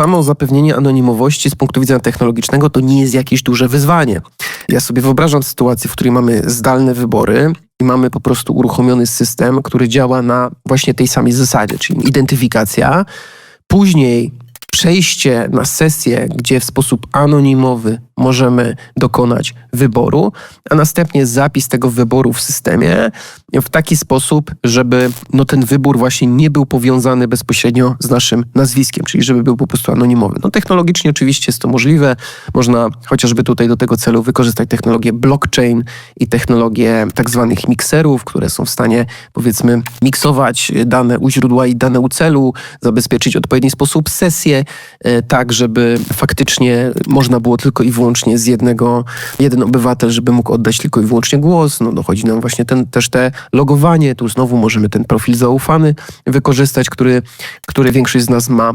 samo zapewnienie anonimowości z punktu widzenia technologicznego to nie jest jakieś duże wyzwanie. Ja sobie wyobrażam sytuację, w której mamy zdalne wybory i mamy po prostu uruchomiony system, który działa na właśnie tej samej zasadzie, czyli identyfikacja, później przejście na sesję, gdzie w sposób anonimowy możemy dokonać wyboru, a następnie zapis tego wyboru w systemie w taki sposób, żeby no, ten wybór właśnie nie był powiązany bezpośrednio z naszym nazwiskiem, czyli żeby był po prostu anonimowy. No technologicznie oczywiście jest to możliwe. Można chociażby tutaj do tego celu wykorzystać technologię blockchain i technologię tak zwanych mikserów, które są w stanie powiedzmy miksować dane u źródła i dane u celu, zabezpieczyć w odpowiedni sposób sesję, e, tak żeby faktycznie można było tylko i wyłącznie z jednego, jeden obywatel, żeby mógł oddać tylko i wyłącznie głos. No dochodzi nam właśnie ten, też te logowanie, tu znowu możemy ten profil zaufany wykorzystać, który, który większość z nas ma.